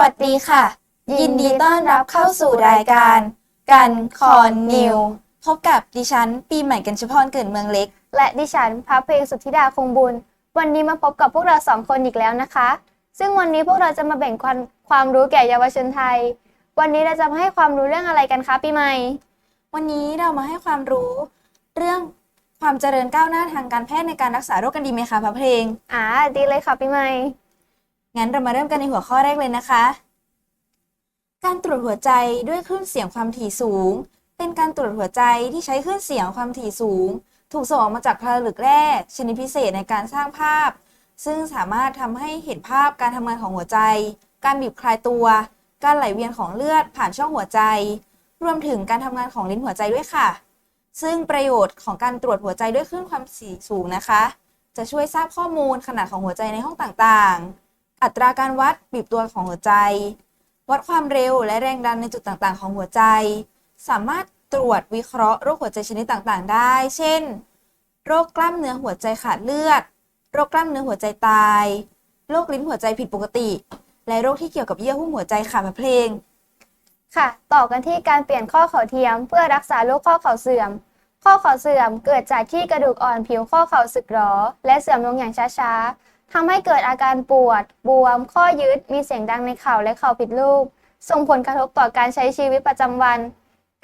วัสดีค่ะ ยินดีต้อนรับเข้าสู่รายการ กันคอนนิวพบกับดิฉันปีใหม่กันชพรเกิดเมืองเล็ก และดิฉันพระเพลงสุทธิดาคงบุญ วันนี้มาพบกับพวกเราสองคนอีกแล้วนะคะ ซึ่งวันนี้พวกเราจะมาแบ่งความความรู้แก่เยาวชนไทย วันนี้เราจะมาให้ความรู้เรื่องอะไรกันคะปีใหม่ วันนี้เรามาให้ความรู้เรื่องความเจริญก้าวหน้าทางการแพทย์ในการรักษาโรคกันดีไหมคะพระเพลง อ่าดีเลยค่ะปีใหม่ งั้นเรามาเริ่มกันในหัวข้อแรกเลยนะคะ การตรวจหัวใจด้วยคลื่นเสียงความถี่สูง เป็นการตรวจหัวใจที่ใช้คลื่นเสียงความถี่สูง ถูกส่งออกมาจากผลึกแร่ชนิดพิเศษในการสร้างภาพ ซึ่งสามารถทำให้เห็นภาพการทำงานของหัวใจ การบีบคลายตัว การไหลเวียนของเลือดผ่านช่องหัวใจ รวมถึงการทำงานของลิ้นหัวใจด้วยค่ะ ซึ่งประโยชน์ของการตรวจหัวใจด้วยคลื่นความถี่สูงนะคะ จะช่วยทราบข้อมูลขนาดของหัวใจในห้องต่างๆ อัตราการวัดบีบตัวของหัวใจ วัดความเร็วและแรงดันในจุดต่างๆ ของหัวใจ สามารถตรวจวิเคราะห์โรคหัวใจชนิดต่างๆ ได้ เช่น โรคกล้ามเนื้อหัวใจขาดเลือด โรคกล้ามเนื้อหัวใจตาย โรคลิ้นหัวใจผิดปกติ และโรคที่เกี่ยวกับเยื่อหุ้มหัวใจค่ะมาเพลง ค่ะ ต่อกันที่การเปลี่ยนข้อเข่าเทียม เพื่อรักษาโรคข้อเข่าเสื่อม ข้อเข่าเสื่อมเกิดจากที่กระดูกอ่อนผิวข้อเข่าสึกหรอ และเสื่อมลงอย่างช้าๆ ทำให้เกิดอาการปวด บวม ข้อยืด มีเสียงดังในเข่าและเข่าผิดรูป ส่งผลกระทบต่อการใช้ชีวิตประจำวัน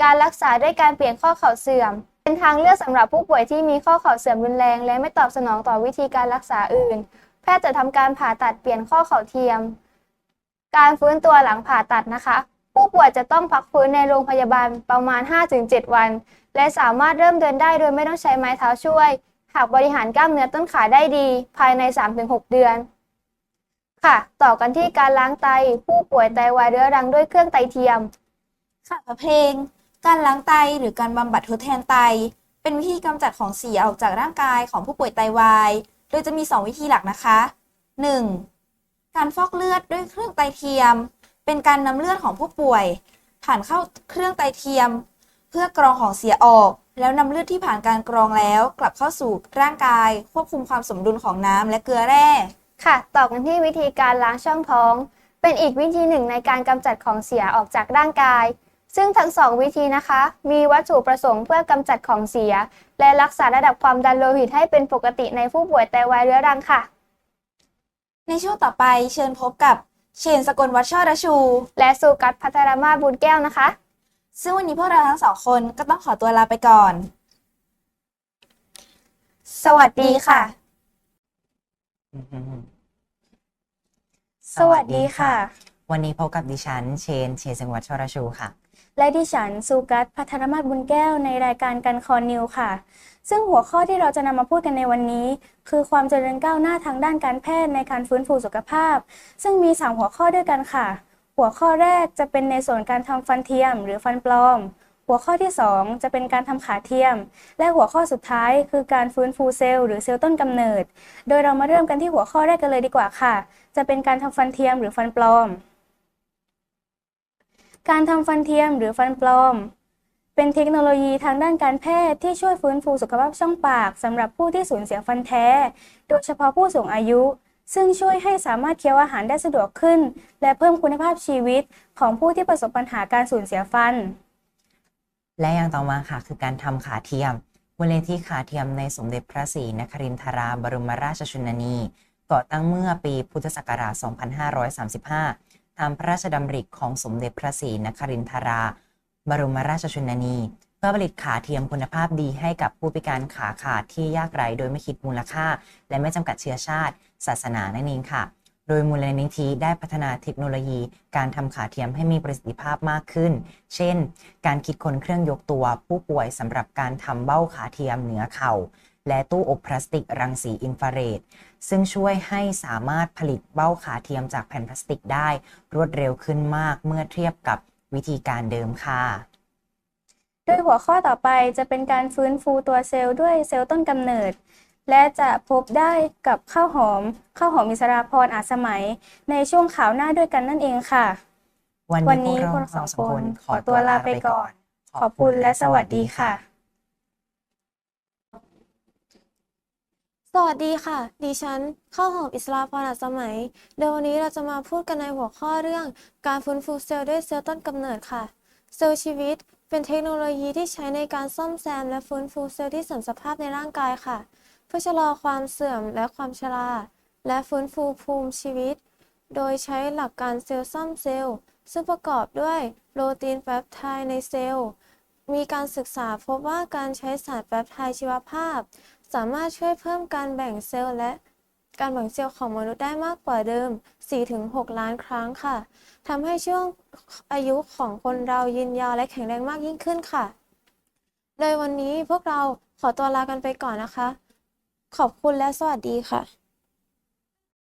การรักษาด้วยการเปลี่ยนข้อเข่าเสื่อม เป็นทางเลือกสำหรับผู้ป่วยที่มีข้อเข่าเสื่อมรุนแรง และไม่ตอบสนองต่อวิธีการรักษาอื่น แพทย์จะทำการผ่าตัดเปลี่ยนข้อเข่าเทียม การฟื้นตัวหลังผ่าตัดนะคะ ผู้ป่วยจะต้องพักฟื้นในโรงพยาบาลประมาณ 5-7 วัน และสามารถเริ่มเดินได้โดยไม่ต้องใช้ไม้เท้าช่วย หากบริหารกล้ามเนื้อต้นขาได้ดีภายใน 3-6 เดือน ค่ะ ต่อกันที่การล้างไตผู้ป่วยไตวายเรื้อรังด้วยเครื่องไตเทียม ค่ะพระเพลง การล้างไตหรือการบำบัดทดแทนไต เป็นวิธีกำจัดของเสียออกจากร่างกายของผู้ป่วยไตวาย โดยจะมี 2 วิธีหลักนะคะ 1. การฟอกเลือดด้วยเครื่องไตเทียม เป็นการนำเลือดของผู้ป่วย ผ่านเข้าเครื่องไตเทียม เพื่อกรองของเสียออก แล้วนำเลือดที่ผ่านการกรองแล้วกลับเข้าสู่ร่างกาย ควบคุมความสมดุลของน้ำและเกลือแร่ ค่ะ ต่อกันที่วิธีการล้างช่องท้อง เป็นอีกวิธีหนึ่งในการกำจัดของเสียออกจากร่างกาย ซึ่งทั้งสองวิธีนะคะ มีวัตถุประสงค์เพื่อกำจัดของเสีย และรักษาระดับความดันโลหิตให้เป็นปกติในผู้ป่วยไตวายเรื้อรังค่ะ ในช่วงต่อไปเชิญพบกับเชนสกลวัชชรชู และสุกัดพัทรมาศบุญแก้วนะคะ ซึ่งวันนี้พวกเราทั้งสองคนก็ต้องขอตัวลาไปก่อน สวัสดีค่ะ สวัสดีค่ะ วันนี้พบกับดิฉัน เชน เชนสังวัตชรชูค่ะ และดิฉันสุกัดพัทรมาศบุญแก้วในรายการกันคอนนิวค่ะ ซึ่งหัวข้อที่เราจะนำมาพูดกันในวันนี้ คือความเจริญก้าวหน้าทางด้านการแพทย์ในการฟื้นฟูสุขภาพ ซึ่งมี 3 หัวข้อด้วยกันค่ะ หัวข้อแรกจะเป็นในส่วนการทำฟันเทียมหรือฟันปลอม หัวข้อที่ 2 จะเป็นการทำขาเทียม และหัวข้อสุดท้ายคือการฟื้นฟูเซลล์หรือเซลล์ต้นกำเนิด โดยเรามาเริ่มกันที่หัวข้อแรกกันเลยดีกว่าค่ะ จะเป็นการทำฟันเทียมหรือฟันปลอม การทำฟันเทียมหรือฟันปลอมเป็นเทคโนโลยีทางด้านการแพทย์ที่ช่วยฟื้นฟูสุขภาพช่องปากสำหรับผู้ที่สูญเสียฟันแท้ โดยเฉพาะผู้สูงอายุ ซึ่งช่วยให้สามารถเคี้ยวอาหารได้สะดวกขึ้น และเพิ่มคุณภาพชีวิตของผู้ที่ประสบปัญหาการสูญเสียฟัน และอย่างต่อมาค่ะคือการทำขาเทียมมูลนิธิขาเทียมในสมเด็จพระศรีนครินทราบรมราชชนนีก่อตั้งเมื่อปีพุทธศักราช 2535 ตามพระราชดำริของสมเด็จพระศรีนครินทราบรมราชชนนี พื่อผลิตขาเทียมคุณภาพดีให้กับผู้พิการขาขาดที่ยากไร้โดยไม่คิดมูลค่า และไม่จำกัดเชื้อชาติ ศาสนานั่นเองค่ะ โดยมูลนิธิได้พัฒนาเทคโนโลยี การทำขาเทียมให้มีประสิทธิภาพมากขึ้น เช่น การคิดค้นเครื่องยกตัวผู้ป่วยสำหรับการทำเบ้าขาเทียมเหนือเข่าและตู้อบพลาสติกรังสีอินฟราเรด ซึ่งช่วยให้สามารถผลิตเบ้าขาเทียมจากแผ่นพลาสติกได้ รวดเร็วขึ้นมากเมื่อเทียบกับวิธีการเดิมค่ะ โดยหัวข้อต่อไปจะเป็นการฟื้นฟูตัวเซลล์ด้วยเซลล์ต้นกำเนิด และจะพบได้กับข้าวหอมข้าวหอมอิสราพรอาจสมัย ในช่วงข่าวหน้าด้วยกันนั่นเองค่ะ วันวันนี้นี้พวกพวเรากเราสสอองงคคนนขขออตัตัววลาลาไปไปก่ก่ออนนขอบคุณและสวัสดีค่ะสสวัสดีค่ะ ดิฉันข้าวหอมอิสลาพรอัสสมัยเดี๋ยววันนี้เราจะมาพูดกันในหัวข้อเรื่อง การฟื้นฟูเซลล์ด้วยเซลล์ต้นกำเนิดค่ะ เซลล์ชีวิต เป็นเทคโนโลยีที่ใช้ในการซ่อมแซมและฟื้นฟูเซลล์ที่เสื่อมสภาพในร่างกายค่ะ เพื่อชะลอความเสื่อมและความชรา และฟื้นฟูภูมิชีวิต โดยใช้หลักการเซลล์ซ่อมเซลล์ ซึ่งประกอบด้วยโปรตีนแปปไทด์ในเซลล์ มีการศึกษาพบว่าการใช้สารแปปไทด์ชีวภาพ สามารถช่วยเพิ่มการแบ่งเซลล์และ การแบ่งเซลล์ของมนุษย์ได้มากกว่าเดิม 4-6 ล้านครั้งค่ะ ทำให้ช่วงอายุของคนเรายืนยาวและแข็งแรงมากยิ่งขึ้นค่ะ โดยวันนี้พวกเราขอตัวลากันไปก่อนนะคะ ขอบคุณและสวัสดีค่ะ